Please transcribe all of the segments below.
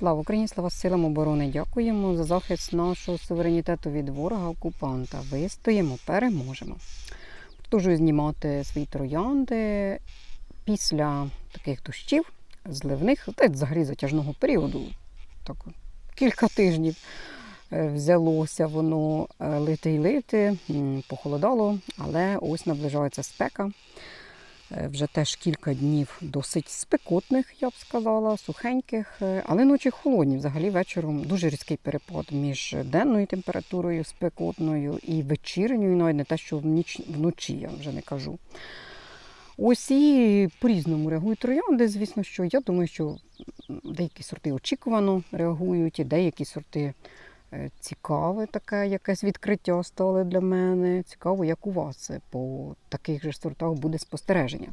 Слава Україні, слава силам оборони! Дякуємо за захист нашого суверенітету від ворога окупанта. Вистоїмо, переможемо. Продовжую знімати свої троянди після таких дощів, зливних, та взагалі затяжного періоду. Так, кілька тижнів е, взялося воно е, лити й лити, похолодало, але ось наближається спека. Е, Вже теж кілька днів досить спекотних, я б сказала, сухеньких, е, але ночі холодні. Взагалі вечором дуже різкий перепад між денною температурою спекотною і вечірньою, навіть не те, що в ніч, вночі, я вже не кажу. Ось і по-різному реагують троянди. Звісно, що я думаю, що деякі сорти очікувано реагують, і деякі сорти цікаве таке якесь відкриття стали для мене. Цікаво, як у вас е, по таких же сортах буде спостереження.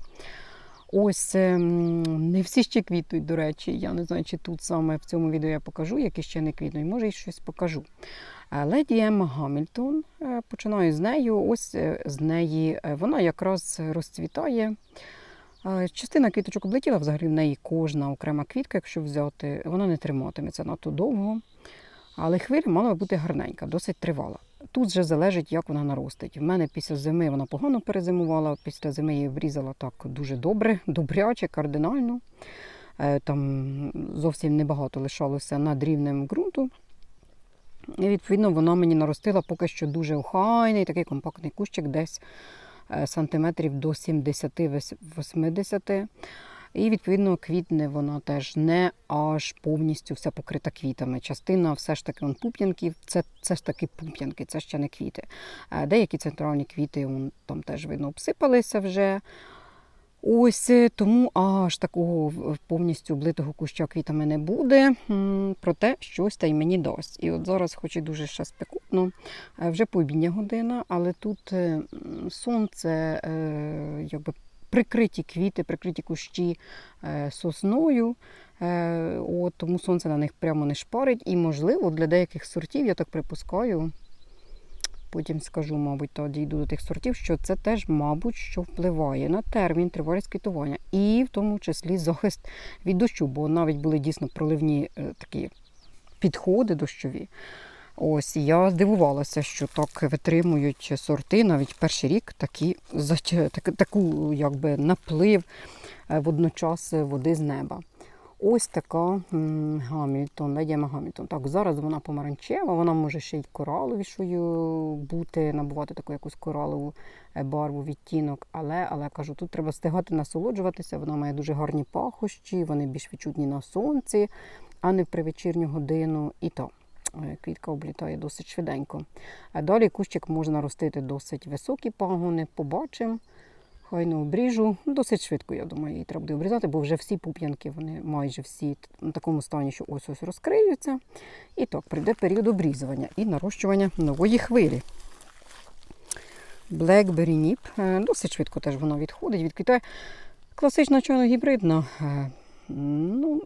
Ось ем, не всі ще квітують, до речі. Я не знаю, чи тут саме в цьому відео я покажу, які ще не квітнуть, може і щось покажу. Е, Леді Емма Гамільтон, е, починаю з нею. Ось е, з неї е, вона якраз розцвітає. Е, Частина квіточок облетіла, взагалі в неї кожна окрема квітка, якщо взяти, вона не триматиметься надто довго. Але хвиля мала бути гарненька, досить тривала. Тут вже залежить, як вона наростить. В мене після зими вона погано перезимувала, після зими її врізала так дуже добре, добряче, кардинально. Е, Там зовсім небагато лишалося над рівнем ґрунту. І відповідно вона мені наростила поки що дуже охайний, такий компактний кущик, десь е, сантиметрів до 70-80. І відповідно квітне вона теж не аж повністю вся покрита квітами. Частина все ж таки он, пуп'янків, це, це ж таки пуп'янки, це ще не квіти. Е, Деякі центральні квіти он, там теж видно обсипалися вже. Ось е, тому аж такого повністю облитого куща квітами не буде. Проте щось та й мені дасть. І от зараз, хоч і дуже ще спекотно, е, вже пообідня година, але тут сонце, якби прикриті квіти, прикриті кущі е, сосною. Е, От, тому сонце на них прямо не шпарить. І, можливо, для деяких сортів, я так припускаю, потім скажу, мабуть, то дійду до тих сортів, що це теж, мабуть, що впливає на термін тривалість квітування, і в тому числі захист від дощу, бо навіть були дійсно проливні е, такі підходи дощові. Ось я здивувалася, що так витримують сорти навіть перший рік такі, так- таку якби наплив е, водночас води з неба. Ось така Гамільтон, Ледіма Гамільтон. Так, зараз вона помаранчева, вона може ще й кораловішою бути, набувати таку якусь коралову е, барву, відтінок. Але, але кажу, тут треба встигати насолоджуватися. Вона має дуже гарні пахощі, вони більш відчутні на сонці, а не в привечірню годину. І то квітка облітає досить швиденько. А далі кущик можна ростити досить високі пагони, побачимо. Хайно обріжу. Ну, Досить швидко, я думаю, її треба буде обрізати, бо вже всі пуп'янки, вони майже всі на такому стані, що ось ось розкриються. І так, прийде період обрізування і нарощування нової хвилі. Blackberry Nip. Е, Досить швидко теж вона відходить, відквітає. Класична чайно-гібридна. е, Ну,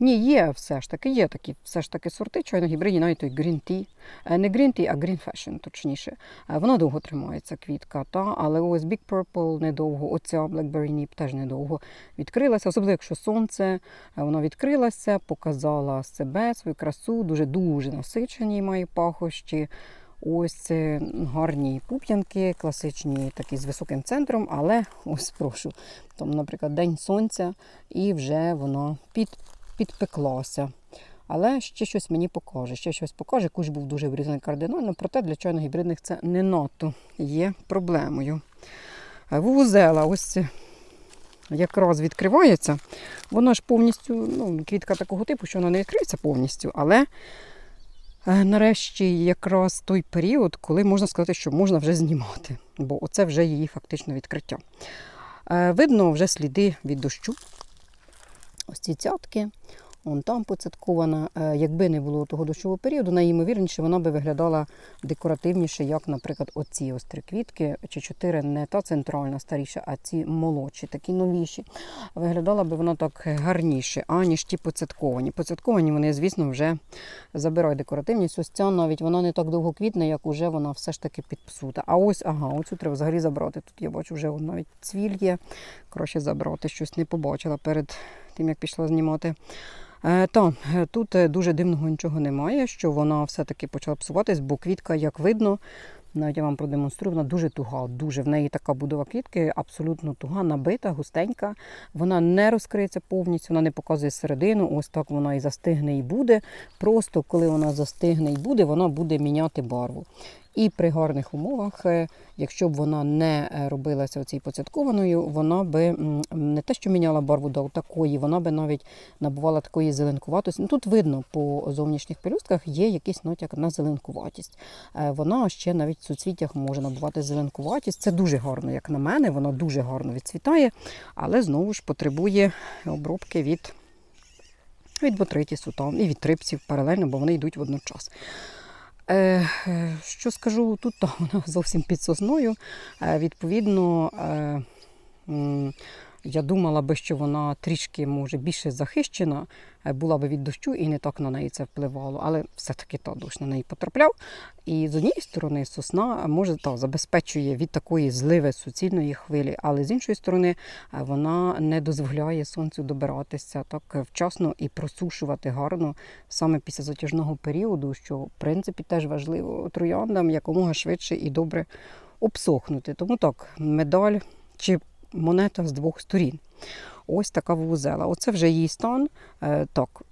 ні, є все ж таки, є такі все ж таки сорти чайно-гібридні, навіть той Green Tea. Е, Не Green Tea, а Green Fashion, точніше. Е, Вона довго тримається, квітка, та? але ось Big Purple недовго, оця Blackberry Nip теж недовго відкрилася, особливо якщо сонце, е, вона відкрилася, показала себе, свою красу, дуже-дуже насичені має пахощі. Ось гарні пуп'янки, класичні такі з високим центром, але ось прошу, там, наприклад, день сонця, і вже воно під, підпеклося. Але ще щось мені покаже. Ще щось покаже. Кущ був дуже врізаний кардинально, проте для чайно-гібридних це не надто є проблемою. Е, Вувузела, ось якраз відкривається. Вона ж повністю, ну, квітка такого типу, що вона не відкриється повністю, але е, нарешті якраз той період, коли можна сказати, що можна вже знімати, бо оце вже її фактично відкриття. Е, Видно вже сліди від дощу. Ось ці цятки. Вон там поцяткована. Е, Якби не було того дощового періоду, найімовірніше вона би виглядала декоративніше, як, наприклад, оці ось три квітки, чи чотири, не та центральна старіша, а ці молодші, такі новіші. Виглядала би вона так гарніше, аніж ті поцятковані. Поцятковані вони, звісно, вже забирають декоративність. Ось ця навіть вона не так довго квітне, як уже вона все ж таки підпсута. А ось, ага, оцю треба взагалі забрати. Тут я бачу, вже навіть цвіль є. Краще забрати, щось не побачила перед тим, як пішла знімати. Е, та, е, тут е, дуже дивного нічого немає, що вона все-таки почала псуватись, бо квітка, як видно, навіть я вам продемонструю, вона дуже туга. Дуже в неї така будова квітки, абсолютно туга, набита, густенька. Вона не розкриється повністю, вона не показує середину. Ось так вона і застигне і буде. Просто коли вона застигне і буде, вона буде міняти барву. І при гарних умовах, е, якщо б вона не е, робилася оцій поцяткованою, вона би не те, що міняла барву до такої, вона би навіть набувала такої зеленкуватості. Ну, тут видно по зовнішніх пелюстках є якийсь натяк на зеленкуватість. Е, Вона ще навіть в суцвіттях може набувати зеленкуватість. Це дуже гарно, як на мене, вона дуже гарно відцвітає, але знову ж потребує обробки від, від ботритісу там, і від трипсів паралельно, бо вони йдуть водночас. Що скажу, тут то вона зовсім під сосною. Е, відповідно, е, я думала би, що вона трішки може більше захищена, була би від дощу і не так на неї це впливало, але все-таки та дощ на неї потрапляв. І з однієї сторони сосна може та забезпечує від такої зливи суцільної хвилі, але з іншої сторони е, вона не дозволяє сонцю добиратися так е, вчасно і просушувати гарно саме після затяжного періоду, що в принципі теж важливо трояндам якомога швидше і добре обсохнути. Тому так, медаль чи монета з двох сторін. Ось така вузела. Оце вже її стан. Е, так,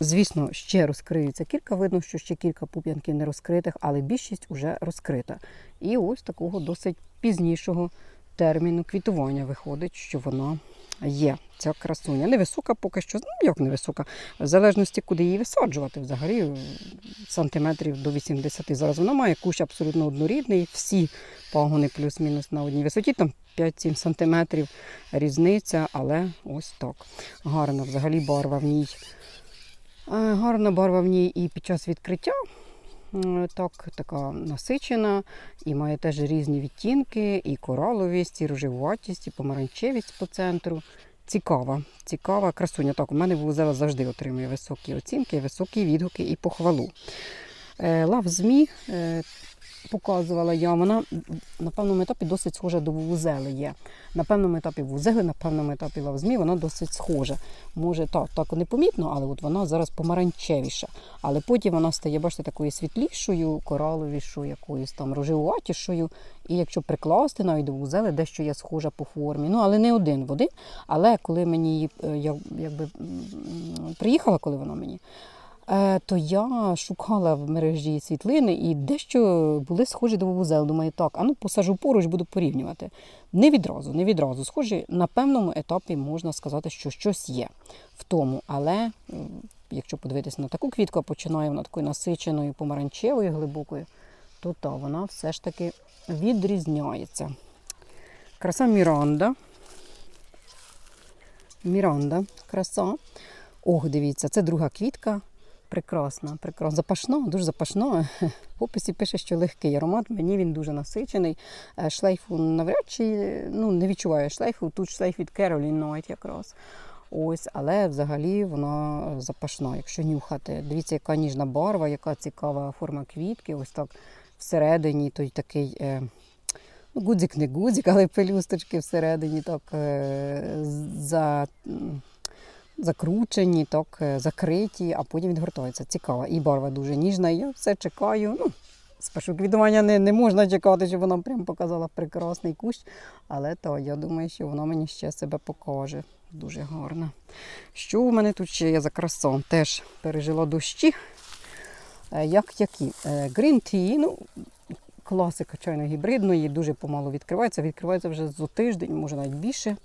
звісно, ще розкриється кілька. Видно, що ще кілька пуп'янків не розкритих, але більшість вже розкрита. І ось такого досить пізнішого терміну квітування виходить, що вона є. Ця красуня. Невисока поки що, ну як невисока, в залежності, куди її висаджувати. Взагалі е, сантиметрів до 80. Зараз вона має кущ абсолютно однорідний, всі пагони плюс-мінус на одній висоті, там 5-7 сантиметрів різниця, але ось так. Гарна взагалі барва в ній. Е, Гарна барва в ній і під час відкриття. Так, така насичена і має теж різні відтінки, і кораловість, і рожевуватість, і помаранчевість по центру. Цікава, цікава красуня. Так, у мене вузела завжди отримує високі оцінки, високі відгуки і похвалу. Е, Лав ЗМІ е, показувала я, вона на певному етапі досить схожа до вузели є. На певному етапі вузели, на певному етапі лав ЗМІ вона досить схожа. Може, так, так непомітно, але от вона зараз помаранчевіша. Але потім вона стає, бачите, такою світлішою, кораловішою, якоюсь там рожевуватішою. І якщо прикласти навіть до вузели, дещо є схожа по формі. Ну, але не один в один. Але коли мені е, я якби приїхала, коли вона мені. Е, то я шукала в мережі світлини і дещо були схожі до вузел. Думаю, так, а ну посажу поруч, буду порівнювати. Не відразу, не відразу. Схожі, на певному етапі можна сказати, що щось є в тому. Але якщо подивитися на таку квітку, а починає вона такою насиченою, помаранчевою, глибокою, то та, вона все ж таки відрізняється. Краса Міранда. Міранда, краса. Ох, дивіться, це друга квітка. Прекрасна, прекрасна. Запашна, дуже запашна. В описі пише, що легкий аромат. Мені він дуже насичений. Е, Шлейфу навряд чи ну, не відчуваю шлейфу. Тут шлейф від Керолін навіть якраз. Ось, але взагалі вона запашна, якщо нюхати. Дивіться, яка ніжна барва, яка цікава форма квітки. Ось так всередині той такий. Е, ну, гудзик не гудзик, але пелюсточки всередині так е, за. Закручені, так, е, закриті, а потім відгортаються. Цікаво. І барва дуже ніжна. Я все чекаю. Ну, спершу квітування не, не можна чекати, щоб вона прям показала прекрасний кущ. Але то я думаю, що вона мені ще себе покаже. Дуже гарна. Що у мене тут ще є за краса? Теж пережила дощі. Е, Як які? Е, Green tea, ну, класика чайно гібридної, дуже помалу відкривається. Відкривається вже за тиждень, може навіть більше.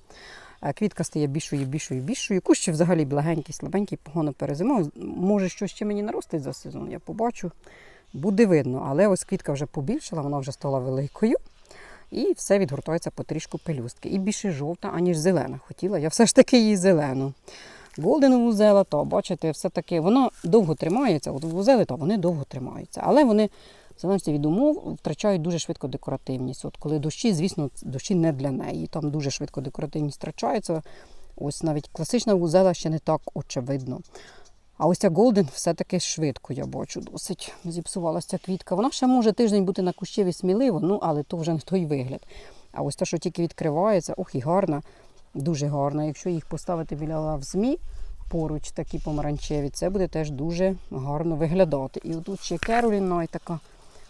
Квітка стає більшою, більшою, більшою. Кущ взагалі благенький, слабенький, погано перезимав. Може, щось ще мені наростить за сезон, я побачу. Буде видно. Але ось квітка вже побільшала, вона вже стала великою. І все відгортається потрішку пелюстки. І більше жовта, аніж зелена. Хотіла я все ж таки її зелену. Голден вузела, то бачите, все-таки воно довго тримається. От вузели, то вони довго тримаються. Але вони, залежності від умов, втрачають дуже швидко декоративність. От коли дощі, звісно, дощі не для неї. Там дуже швидко декоративність втрачається. Ось навіть класична вузела ще не так очевидно. А ось ця Голден все-таки швидко, я бачу, досить зіпсувалася квітка. Вона ще може тиждень бути на кущеві сміливо, ну але то вже не той вигляд. А ось те, що тільки відкривається, ох і гарна, дуже гарна. Якщо їх поставити біля лав змі, поруч такі помаранчеві. Це буде теж дуже гарно виглядати. І отут ще Керолін Най така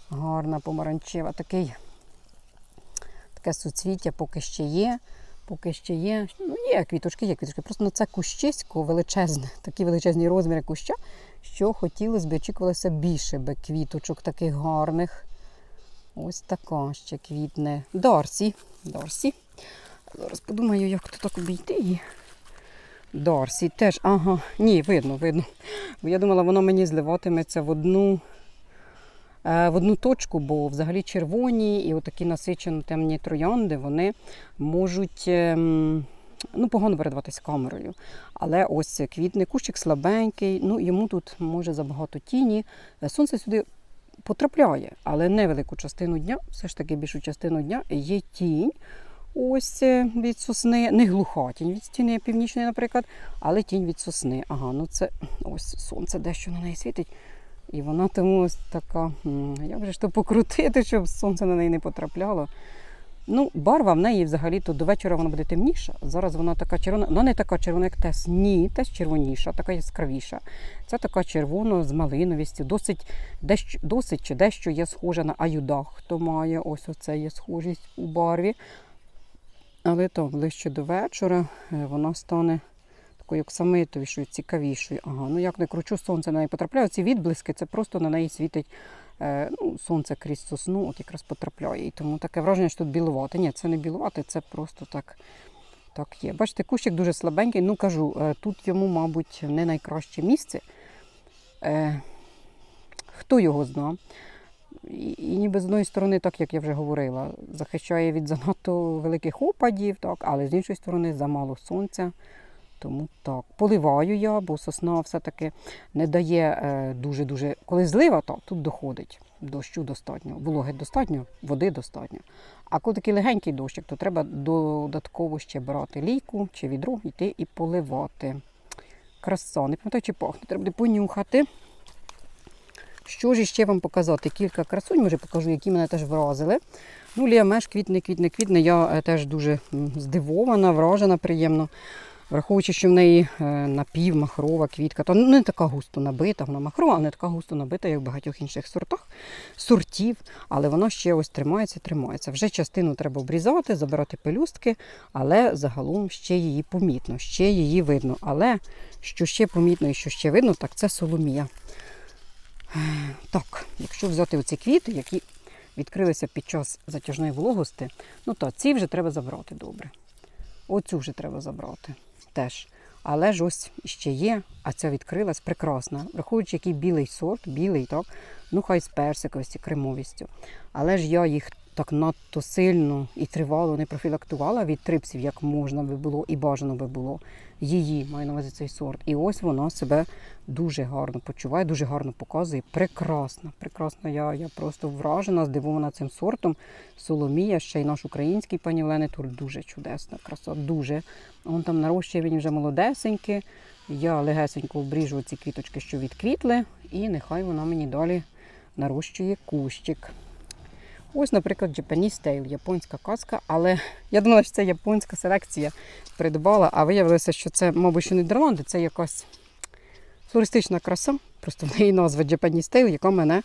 гарна помаранчева, такий, таке суцвіття поки ще є. Поки ще є. Ну, є квіточки, є квіточки. Просто ну, це кущисько величезне, такі величезні розміри куща, що хотілося б, очікувалося більше би квіточок таких гарних. Ось така ще квітне. Дарсі. Дарсі. Зараз подумаю, як то так обійти її. Дарсі теж, ага, ні, видно, видно. Бо я думала, воно мені зливатиметься в одну, в одну точку, бо взагалі червоні і отакі насичено темні троянди, вони можуть ем, ну, погано передаватись камерою. Але ось квітний кущик слабенький, ну йому тут може забагато тіні. Е, Сонце сюди потрапляє, але невелику частину дня, все ж таки більшу частину дня є тінь. Ось е, від сосни, не глуха тінь від стіни північної, наприклад, але тінь від сосни. Ага, ну це ось сонце дещо на неї світить. І вона тому ось така, як же ж то покрутити, щоб сонце на неї не потрапляло. Ну, барва в неї взагалі-то до вечора вона буде темніша. Зараз вона така червона, вона не така червона, як тес. Ні, тес червоніша, така яскравіша. Це така червона з малиновістю, досить, дещо, досить чи дещо є схожа на аюдах, хто має. Ось оце є схожість у барві. Але то ближче до вечора е, вона стане такою оксамитовішою, цікавішою. Ага, ну як не кручу, сонце на неї потрапляє. Ці відблиски це просто на неї світить е, ну, сонце крізь сосну, от якраз потрапляє. І тому таке враження, що тут білувати. Ні, це не білувати, це просто так, так є. Бачите, кущик дуже слабенький. Ну кажу, е, тут йому, мабуть, не найкраще місце. Е, хто його знає? І, і ніби з одної сторони, так як я вже говорила, захищає від занадто великих опадів, так, але з іншої сторони замало сонця. Тому так. Поливаю я, бо сосна все-таки не дає е, дуже-дуже. Коли злива, то тут доходить. Дощу достатньо, вологи достатньо, води достатньо. А коли такий легенький дощик, то треба додатково ще брати лійку чи відро, йти і поливати. Краса, не пам'ятаю, чи пахне, треба буде понюхати. Що ж ще вам показати? Кілька красунь, може покажу, які мене теж вразили. Ну, Лія Меш квітне, квітне, квітне. Я е, теж дуже здивована, вражена, приємно. Враховуючи, що в неї е, напівмахрова квітка, то не така густо набита, вона махрова, а не така густо набита, як в багатьох інших сортах, сортів, але вона ще ось тримається, тримається. Вже частину треба обрізати, забирати пелюстки, але загалом ще її помітно, ще її видно. Але що ще помітно і що ще видно, так це соломія. Так, якщо взяти оці квіти, які відкрилися під час затяжної вологости, ну то ці вже треба забрати добре. Оцю вже треба забрати теж. Але ж ось ще є, а ця відкрилась прекрасна. Враховуючи, який білий сорт, білий, так, ну хай з персиковістю, кремовістю. Але ж я їх так надто сильно і тривало не профілактувала від трипсів, як можна би було і бажано би було. Її маю на увазі цей сорт. І ось вона себе дуже гарно почуває, дуже гарно показує. Прекрасна, прекрасна. Я, я просто вражена, здивована цим сортом. Соломія, ще й наш український пані Олени Тур дуже чудесна, краса, дуже. Вон там нарощує він вже молодесенькі. Я легесенько обріжу ці квіточки, що відквітли, і нехай вона мені далі нарощує кущик. Ось, наприклад, Japanese Tail, японська казка, але я думала, що це японська селекція придбала, а виявилося, що це, мабуть, що Нідерланди, це якась флористична краса, просто в неї назва Japanese Tail, яка мене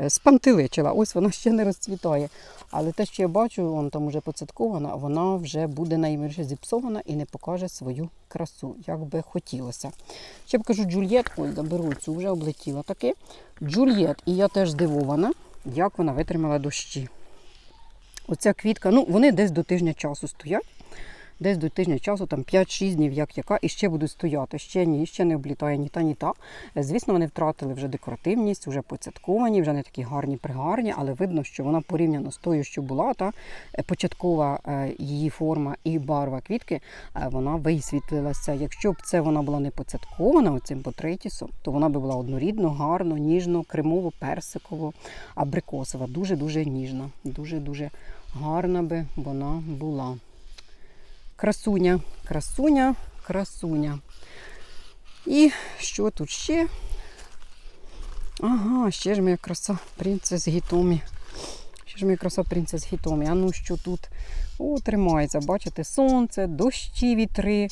е, спантеличила. Ось вона ще не розцвітає. Але те, що я бачу, вон там вже поцяткована, вона вже буде найменше зіпсована і не покаже свою красу, як би хотілося. Ще покажу Джульєт, ой, заберу цю, вже облетіла таки. Джульєт, і я теж здивована, як вона витримала дощі. Оця квітка, ну вони десь до тижня часу стоять. Десь до тижня часу, там 5-6 днів, як яка, і ще будуть стояти. Ще ні, ще не облітає ні та, ні та. Е, Звісно, вони втратили вже декоративність, вже поцятковані, вже не такі гарні, пригарні, але видно, що вона порівняно з тою, що була, та е, початкова е, її форма і барва квітки, вона висвітлилася. Якщо б це вона була не поцяткована оцим потритісом, то вона би була однорідно, гарно, ніжно, кремово, персиково, абрикосова. Дуже-дуже ніжна, дуже-дуже гарна би вона була. Красуня, красуня, красуня. І що тут ще? Ага, ще ж моя краса принцес Гітомі. Ще ж моя краса принцес Гітомі. А ну що тут? О, тримається, бачите, сонце, дощі, вітри.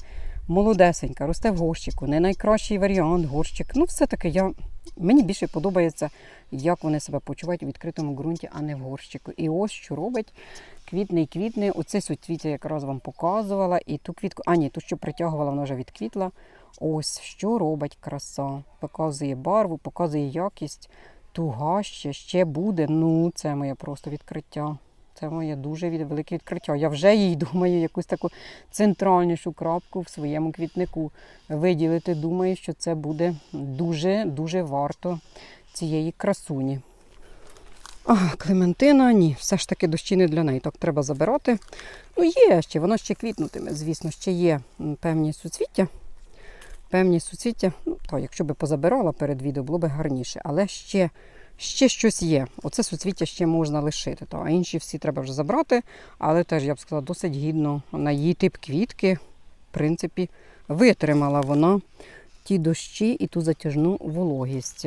молодесенька, росте в горщику, не найкращий варіант горщик. Ну, все-таки я, мені більше подобається, як вони себе почувають у відкритому ґрунті, а не в горщику. І ось що робить квітне і квітне. Оце суцвіття якраз вам показувала. І ту квітку, а ні, ту, що притягувала, вона вже відквітла. Ось що робить краса. Показує барву, показує якість. Туга ще, ще буде. Ну, це моє просто відкриття. Це моє дуже велике відкриття. Я вже їй думаю, якусь таку центральнішу крапку в своєму квітнику виділити. Думаю, що це буде дуже-дуже варто цієї красуні. А, Клементина, ні, все ж таки дощі не для неї. Так треба забирати. Ну, є ще, воно ще квітнутиме, звісно, ще є певні суцвіття. Певні суцвіття, ну, то, якщо би позабирала перед відео, було б гарніше. Але ще, ще щось є. Оце суцвіття ще можна лишити. То, а інші всі треба вже забрати. Але теж, я б сказала, досить гідно на її тип квітки, в принципі, витримала вона ті дощі і ту затяжну вологість.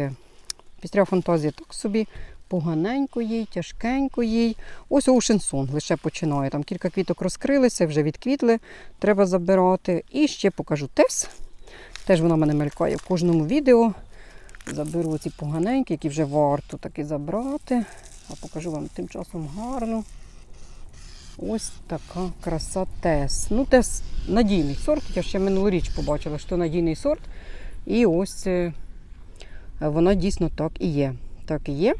Пістря фантазія так собі поганенько їй, тяжкенько їй. Ось Sun лише починає. Там кілька квіток розкрилися, вже відквітли, треба забирати. І ще покажу тес. Теж вона мене мелькає в кожному відео. Заберу ці поганенькі, які вже варто таки забрати. А покажу вам тим часом гарно. Ось така краса тес. Ну, тес надійний сорт. Я ще минулоріч побачила, що надійний сорт. І ось е, вона дійсно так і є. Так і є.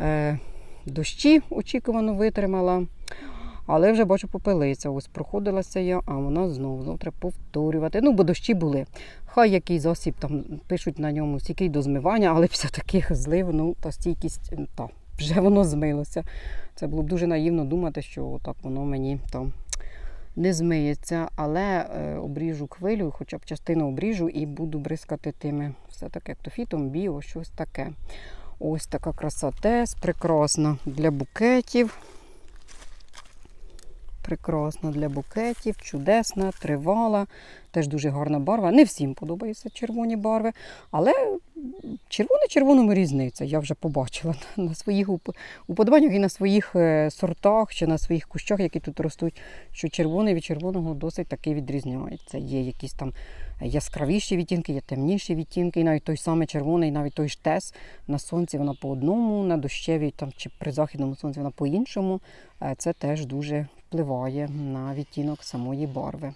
Е, Дощі очікувано витримала. Але вже бачу попелиця. Ось проходилася я, а вона знову треба повторювати. Ну, бо дощі були. Хай який засіб там пишуть на ньому, стійкий до змивання, але після таких злив, ну, та стійкість, та, вже воно змилося. Це було б дуже наївно думати, що так воно мені там не змиється. Але е, обріжу хвилю, хоча б частину обріжу і буду бризкати тими все-таки ектофітом, біо, щось таке. Ось така краса тес, прекрасна для букетів. Прекрасна для букетів, чудесна, тривала, теж дуже гарна барва. Не всім подобаються червоні барви, але червоне червоному різниця. Я вже побачила на своїх уп- уподобаннях і на своїх е, сортах чи на своїх кущах, які тут ростуть, що червоний від червоного досить таки відрізняється. Є якісь там яскравіші відтінки, є темніші відтінки, і навіть той самий червоний, навіть той ж тес на сонці вона по одному, на дощевій там, чи при західному сонці вона по-іншому. Е, Це теж дуже впливає на відтінок самої барви.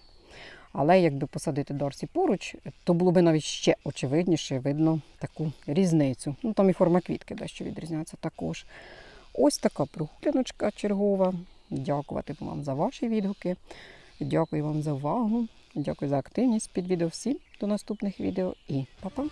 Але якби посадити Дарсі поруч, то було б навіть ще очевидніше видно таку різницю. Ну там і форма квітки дещо відрізняється також. Ось така прогуляночка чергова. Дякувати вам за ваші відгуки. Дякую вам за увагу. Дякую за активність під відео всім. До наступних відео і па-па!